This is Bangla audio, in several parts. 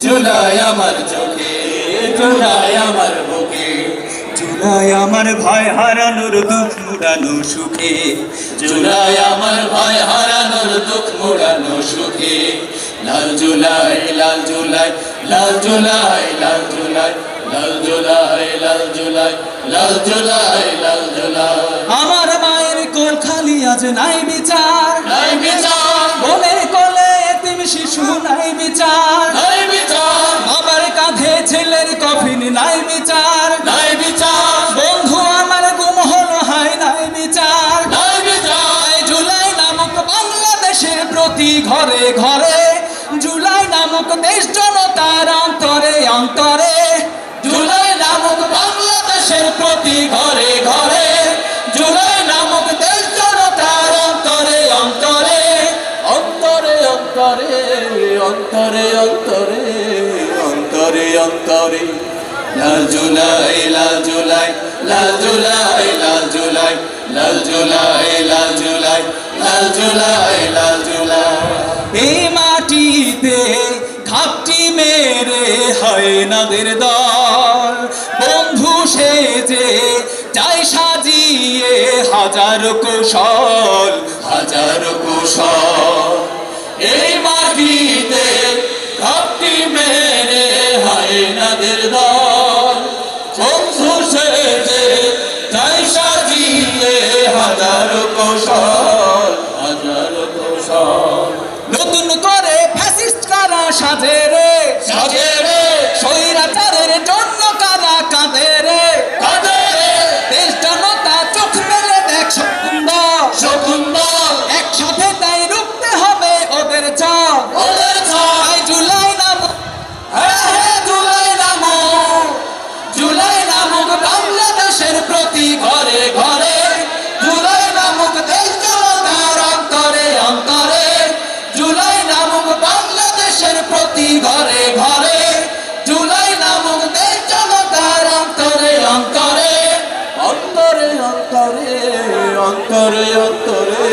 জুলাই আমার চোখে জুলাই আমার বুকে। জুলাই আমার ভাই হারানোর দুঃখ মুড়ানো সুখে। জুলাই আমার ভয় হারানোর দুঃখ মোড়ানো সুখে। লাল জুলাই লাল জুলাই লাল জুলাই লাল জুলাই লাল জুলাই লাল জুলাই লাল জুলাই লাল জুলাই আমার মায়ের কোল খালি আজ নাই বিচার। নাই বিচার। প্রতি ঘরে ঘরে জুলাই নামক দেশ জনতার অন্তরে অন্তরে অন্তরে অন্তরে অন্তরে অন্তরে অন্তরে অন্তরে। লাল জুলাই লাল জুলাই লাল জুলাই লাল জুলাই লাল জুলাই লাল জুলাই লাল জুলাই লাল জুলাই এই মাটিতে ঘাপটি মেরে হয় নাদের দল। সেজে চাই সাজিয়ে হাজার কৌশল, হাজার কুশল। এই মাটিতে মেরে দল। বন্ধু তাই সাজিয়ে হাজার কৌশল হাজার কৌশল। নতুন করে ফ্যাসিস্ট সাজে রে, সাজে অন্তরে অন্তরে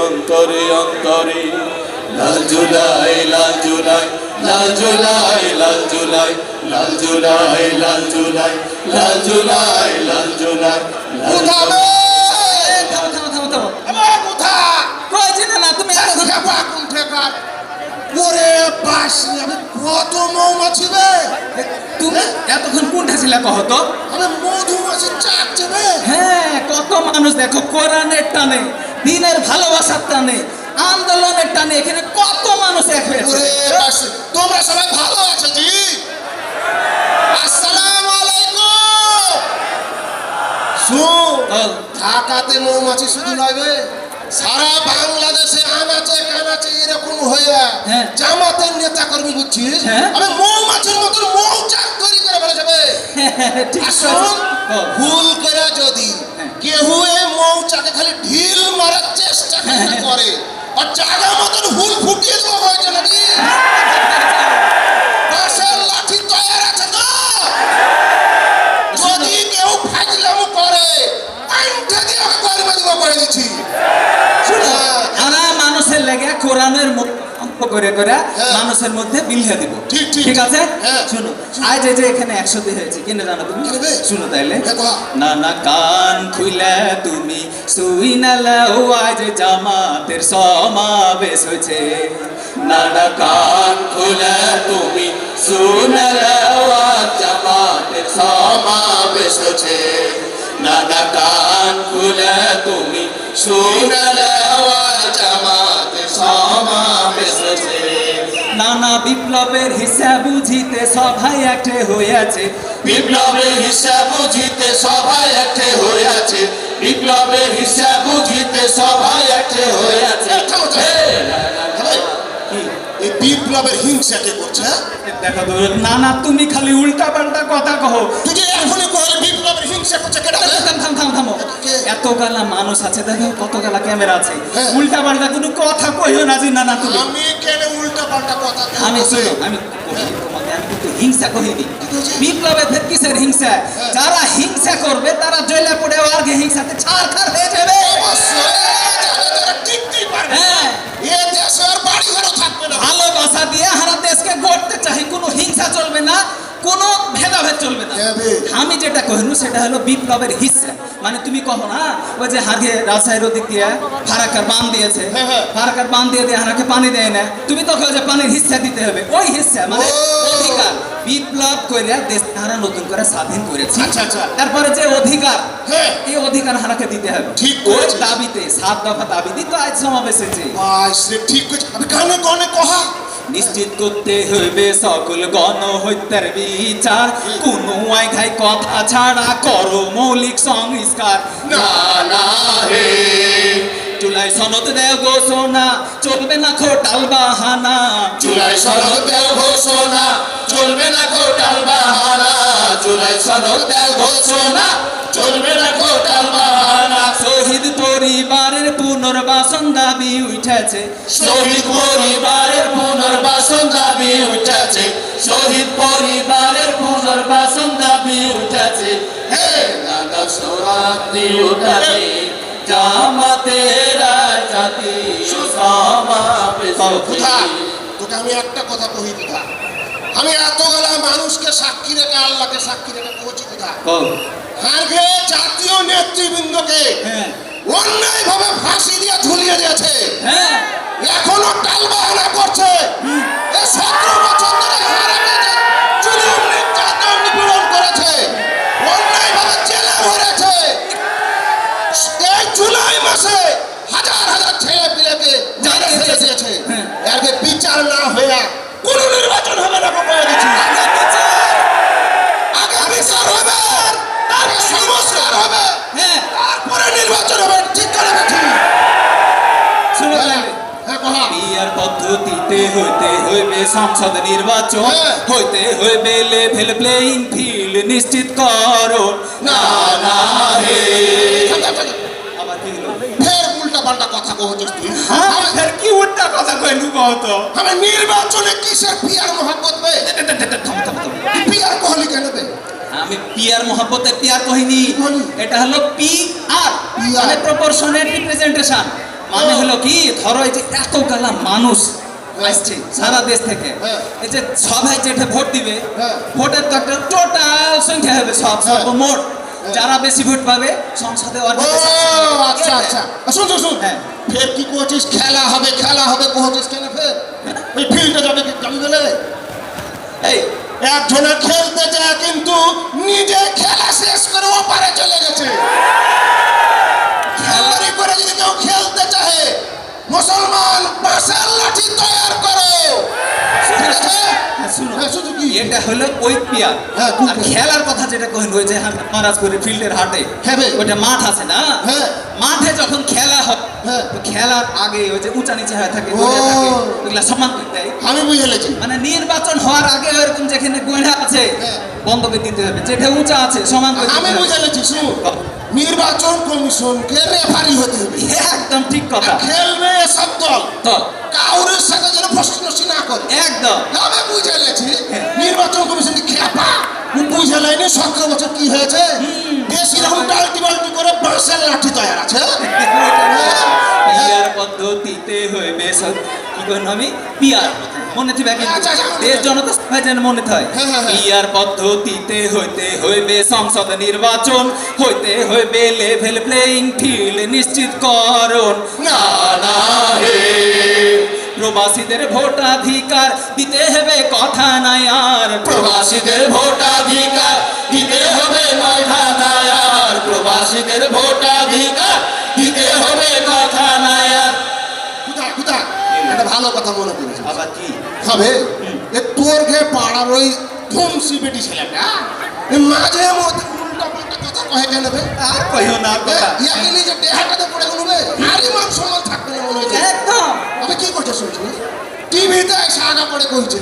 অন্তরে অন্তরে। লাল জুলাই লাল জুলাই লাল জুলাই লাল জুলাই লাল জুলাই লাল জুলাই লাল জুলাই লাল জুলাই কত মৌমাছি বে তুমি এতক্ষণ কোনটা ছিল কহ তো আমি মধুমাছি চাকছে বে হ্যাঁ কত মানুষ দেখো কোরআনের টানে দিনের ভালোবাসার টানে আন্দোলনের টানে এখানে কত মানুষ এক হয়েছে তোমরা সবাই ভালো আছো জি? আসসালামু আলাইকুম। শুন ঢাকাতে মৌমাছি শুধু নয় সারা বাংলাদেশে আনাচে কানাচে এরকম হয়ে হ্যাঁ। জামাতের নেতা কর্মী বুঝছিস? হ্যাঁ। আমি মৌমাছির মতন মৌচাক তৈরি করে ফেলে যাবে ঠিক আসুন ভুল করে যদি কেউ এ মৌচাকে খালি ঢিল মারার চেষ্টা করে আর জায়গা মতন ভুল ফুটিয়ে দেওয়া হয়েছে নাকি বাঁশের লাঠি তৈরি আছে তো যদি কেউ ফাজলাম করে পাইন্টে দিয়ে ওকে গরমে দিব করে দিচ্ছি শুনো হ্যাঁ। আমরা কোরআনের অঙ্ক করে করে হ্যাঁ। মানুষের মধ্যে বিলিয়ে দিব। ঠিক, আছে? হ্যাঁ। শুনো আজ এই যে এখানে একশোতে হয়েছে কেন জানো তুমি? শুনো তাইলে। হ্যাঁ, না না কান খুলে তুমি সুই না লাও আজ জামাতের সমাবেশ হয়েছে। না না কান খুলে তুমি শুনলে জামাতের সমাবেশ না না কান খুলে তুমি জামাতের নানা বিপ্লবের হিসাব বুঝিতে সবাই একটে হয়েছে বিপ্লবের হিসাব বুঝিতে সবাই একটে হয়েছে বিপ্লবের হিসাব বুঝিতে সবাই একটে হয়েছে থামো, থামো। এই, না, না, না, বিপ্লবের করছে হ্যাঁ? দেখো তুমি খালি উল্টা পাল্টা কথা কহো। তুই যে এখনই কহলে বিপ্লবের হিংসা করছে কেটা থাম থাম থাম। এত গালা মানুষ আছে দেখো কত গালা ক্যামেরা আছে। হ্যাঁ। উল্টা পাল্টা কোনো কথা কইও না যে নানা তুমি। আমি কেন উল্টা পাল্টা কথা আমি বলছি? শুনো আমি কহি, তোমাকে আমি কিন্তু হিংসা কহিনি। বিপ্লবে কিসের হিংসা? যারা হিংসা করবে তারা জয়লা পড়ে আগে হিংসাতে ছাড় খার হয়ে যাবে অবশ্যই, যারা যারা টিকতেই পারবে না, হ্যাঁ এ দেশে আর বাড়ি ঘরও থাকবে না ভালোবাসা দিয়ে হারা দেশকে গড়তে চাই কোনো কোনো ভেদাভেদ চলবে না যাবে। আমি যেটা কহিনু সেটা হলো বিপ্লবের হিস্সা মানে তুমি কहो না ওই যে হাগে রাজশাহীর ওদিক দিয়ে ফারাকার বান দিয়েছে। হ্যাঁ, হ্যাঁ। ফারাকার বান দিয়ে দিয়ে হারাকে পানি দেয় না। তুমি তো যে পানির হিস্সা দিতে হবে। ওই হিস্সা মানে অধিকার। বিপ্লব করে দেশ হারা নতুন করে স্বাধীন করেছে। আচ্ছা, আচ্ছা। তারপরে যে অধিকার হ্যাঁ। এই অধিকার হারাকে দিতে হবে। ঠিক ওই দাবিতে সাত দফা দাবি দিয়ে তো আজ সমাবেশ হয়েছে। ঠিক আমি কানে কানে কহা। নিশ্চিত করতে হইবে সকল গণ হত্যার বিচার। কোন আইঘাই কথা ছাড়া কর মৌলিক সংস্কার। চুলাই সনদ দেয় ঘোষণা, চলবে না খোটাল বাহানা। চুলাই সনদ দেয় ঘোষণা, চলবে না খোটাল বাহানা। জুলাই সনদ দেও ঘোষণা চলবে না কোটাল বাহানা। শহীদ পরিবারের পুনর্বাসন দাবি উঠেছে। শহীদ পরিবারের পুনর্বাসন দাবি উঠেছে। শহীদ পরিবারের পুনর্বাসন দাবি উঠেছে। হে নাগা সরাতি উঠেছে জামাতের জাতি সমাবেশ কোথা তোকে আমি একটা কথা কহি কোথা আমি এত এতগুলা মানুষকে সাক্ষী রেখে আল্লাহকে সাক্ষী রেখে পৌঁছে কোথা আগে জাতীয় নেতৃবৃন্দকে হ্যাঁ। অন্যায় ভাবে ফাঁসি দিয়ে ঝুলিয়ে দিয়েছে। হ্যাঁ। এখনও টাল বাহানা করছে এ সতেরো বছর ধরে হারাকে যে জুলুম নির্যাতন নিপীড়ন করেছে অন্যায় ভাবে জেলে ভরেছে এই জুলাই মাসে হাজার হাজার ছেলে পিলেকে জেলে ফেলে দিয়েছে হ্যাঁ। এর বিচার না হয়ে কোন নির্বাচন হবে না বলে দিচ্ছি আগে বিচার হবে তারপরে সংস্কার হবে হ্যাঁ তারপরে নির্বাচন হবে ঠিক করে ঠিক শুনো হ্যাঁ তাহলে। হ্যাঁ কহা বিয়ার পদ্ধতিতে হইতে হইবে সংসদ নির্বাচন। হ্যাঁ। হইতে হইবে লেভেল প্লেইং ফিল্ড নিশ্চিত করো। না না হে। আবার কি হলো? ফের উল্টা পাল্টা কথা কহছিস তুই হ্যাঁ ফের কি উল্টা কথা আমি নির্বাচনে কিসের পিয়ার মহাব্বত বে? থাম, থাম, থাম। পিয়ার কোহলি কেন বে? আমি পিয়ার মহাব্বতে পিয়ার কহিনি। বলি। এটা হলো পি আর মানে রিপ্রেজেন্টেশন মানে হলো কি? ধরো এই যে এত গালা মানুষ আসছে সারা দেশ থেকে। হ্যাঁ। এই যে সবাই যেটা ভোট দিবে হ্যাঁ। ভোটের তো একটা টোটাল সংখ্যা হবে সব হ্যাঁ। সর্বমোট। যারা বেশি ভোট পাবে সংসদে আচ্ছা আচ্ছা। শুন শুন হ্যাঁ। ফের কি খেলা হবে খেলা হবে কহছিস কেন ফের। ওই ফিল্ডে যাবে যাবি বলে? এই। একজনে খেলতে যায় কিন্তু নিজে খেলা শেষ করে ওপারে চলে গেছে। খেলারি করে যদি কেউ মুসলমান বাঁশের লাঠি তৈরি করো হ্যাঁ, হ্যাঁ? এটা হলো ওই পিয়ার হ্যাঁ, আর খেলার কথা যেটা কহিন ওই যে মহারাজ করে ফিল্ডের হাটে ওইটা মাঠ আছে না। মাঠে যখন খেলা হয়। খেলার আগে ওই যে উঁচা নিচে হয়ে থাকে। ওইগুলা সমান দেয় আমি বুঝে লেছি মানে নির্বাচন হওয়ার আগে ওইরকম যেখানে গোড়া আছে। বন্ধ করে দিতে হবে যেটা উঁচা আছে সমান করে আমি। বুঝে লেছি শুন নির্বাচন কমিশনকে রেফারি হতে হবে। একদম ঠিক কথা। খেলবে সব দল। কাউরের সাথে যেন ফসনসি না করে। একদম। আমি বুঝে লেছি হ্যাঁ। নির্বাচন কমিশনকে খেপা। বুঝে লাইনি সতেরো বছর কি হয়েছে। দেশ এরকম টাল্টি বাল্টি করে বাঁশের লাঠি তৈরি আছে। পদ্ধতিতে হইবে সব- কি কইন আমি পিয়ার মনে আচ্ছা, আচ্ছা, মনে দেশ জনতা যেন মনে হ্যাঁ, হ্যাঁ, হ্যাঁ। পিয়ার পদ্ধতিতে হইতে হইবে সংসদ নির্বাচন। হইতে হইবে লেভেল প্লেইং ফিল্ড নিশ্চিত করণ না না হে। প্রবাসীদের ভোটাধিকার দিতে হবে কথা নাই আর। প্রবাসীদের ভোটাধিকার হবে এ তোর ঘে পাড়ার ওই ধুমসি বেটি ছেলেটা এ মাঝে মধ্যে উল্টা পাল্টা কথা কহে কেন বে? আর কইও না কথা। ইয়াকে নিজে দেহাটাতে পড়ে গেল বে আরে মান সম্মান থাকবে না মনে হয়েছে একদম। আমি কি করছে শুনছি টিভিতে এসে আগা পড়ে কইছে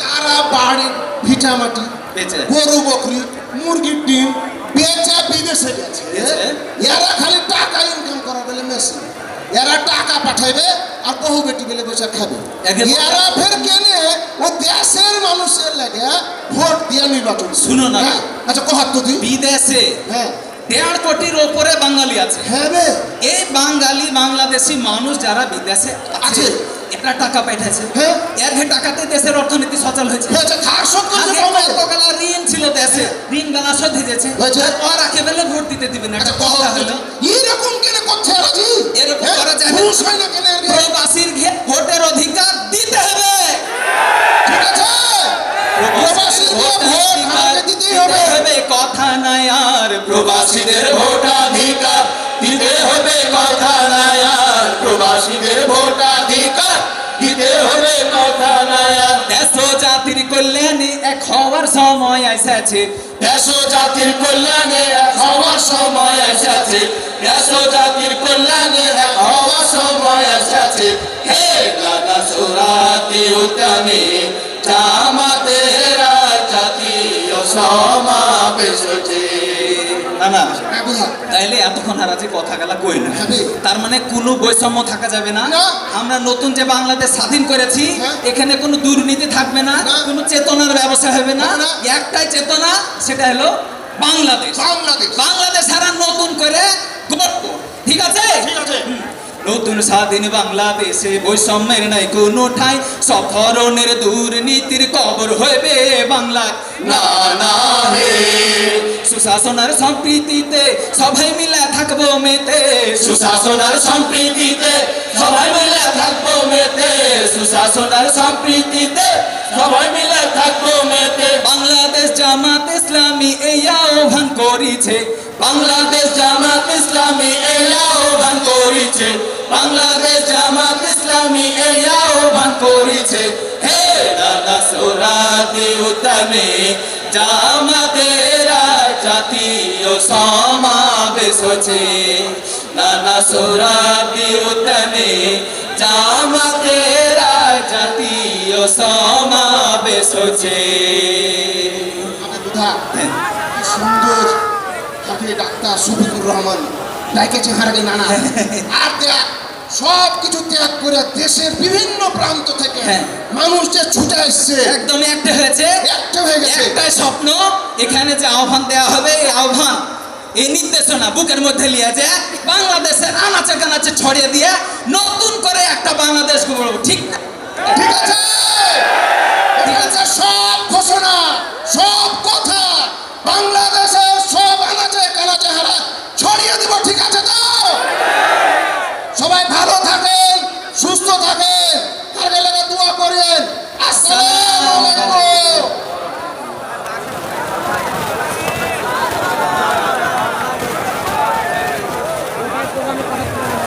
যারা বাড়ির ভিটা মাটি বেঁচে গরু বকরি মুরগির ডিম বেচা বিদেশে গেছে। গেছে। এরা খালি টাকা ইনকাম করা বলে মেশিন এরা টাকা পাঠাইবে বেলে বসে খাবে। ফের কেনে ও দেশের মানুষের লাগে ভোট দিয়ে নির্বাচন শুনো না। হ্যাঁ? আচ্ছা কহাত তো বিদেশে হ্যাঁ। দেড় কোটির ওপরে বাঙালি আছে। হ্যাঁ এই বাঙালি বাংলাদেশি মানুষ যারা বিদেশে আছে। এটা টাকা পাঠাইছে। হ্যাঁ। এর টাকাতে দেশের অর্থনীতি সচল হয়েছে। কমে কতগুলা ঋণ ছিল দেশে? ঋণ গালা শোধ হয়েছে। বেলে ভোট দিতে দিবে না। আচ্ছা একটা কথা হলো এরকম কেন করছে? রাজি এরকম হ্যাঁ? করা যায় না। হয় না কেন প্রবাসীর ভোটের অধিকার দিতে হবে। ঠিক আছে? প্রবাসীদের ভোট আমাকে দিতেই হবে কথা নাই আর। প্রবাসীদের ভোটাধিকার দিতে হবে কথা নাই আর। প্রবাসীদের ভোটাধিকার দিতে হবে কথা এসেছে। দেশ জাতির কল্যাণে হওয়ার সময় এসেছে। দেশ জাতির কল্যাণে হওয়ার সময় এসেছে। হে দাদা সুরাতি উদ্যানে, জামাতেরা জাতীয় সমাবেশ না না। হ্যাঁ, তাইলে এতক্ষণ আর আজকে কথা গেলা কই না? তার মানে কোনো বৈষম্য থাকা যাবে না। আমরা নতুন যে বাংলাদেশ স্বাধীন করেছি হ্যাঁ। এখানে কোনো দুর্নীতি থাকবে না। কোনো চেতনার ব্যবসা হবে না। একটাই চেতনা সেটা হলো বাংলাদেশ। বাংলাদেশ। বাংলাদেশ আর নতুন করে গড়ব। ঠিক আছে? ঠিক আছে। নতুন স্বাধীন বাংলাদেশে বৈষম্যের নাই কোনো ঠাই। সব ধরনের দুর্নীতির কবর হইবে বাংলার। না না হে। সুশাসনের সম্প্রীতিতে সবাই মিলে থাকব মেতে। সুশাসনের সম্প্রীতিতে সবাই মিলে থাকব মেতে। সুশাসনের সম্প্রীতিতে সবাই মিলে থাকব মেতে। বাংলাদেশ জামাত ইসলামী এই আহ্বান করিছে। বাংলাদেশ জামাত ইসলামী এই আহ্বান করিছে। বাংলাদেশ জামাত ইসলামী এই আহ্বান করিছে। হে দাদা সোরাতি উদ্যানে, জামাতের জাতীয় সমাবেশ হচ্ছে নানা সোরাতি উদ্যানে জামাতের জাতীয় সমাবেশ হচ্ছে সুন্দর হাফিজ ডাক্তার শফিকুর রহমান। ডাইকেছে হারাগে নানা। আর দেখ সব কিছু ত্যাগ করে দেশের বিভিন্ন প্রান্ত থেকে হ্যাঁ। মানুষ যে ছুটে আসছে একদমই একটা হয়েছে। একটা হয়ে গেছে। একটাই স্বপ্ন এখানে যে আহ্বান দেওয়া হবে এই আহ্বান এই নির্দেশনা বুকের মধ্যে নিয়ে যে বাংলাদেশের আনাচে কানাচে ছড়িয়ে দিয়ে নতুন করে একটা বাংলাদেশ গড়ব ঠিক না? ঠিক আছে? ঠিক আছে সব ঘোষণা সব কথা বাংলা ভালো থাকেন সুস্থ থাকেন। তাদের দোয়া করেন। আসসালাম।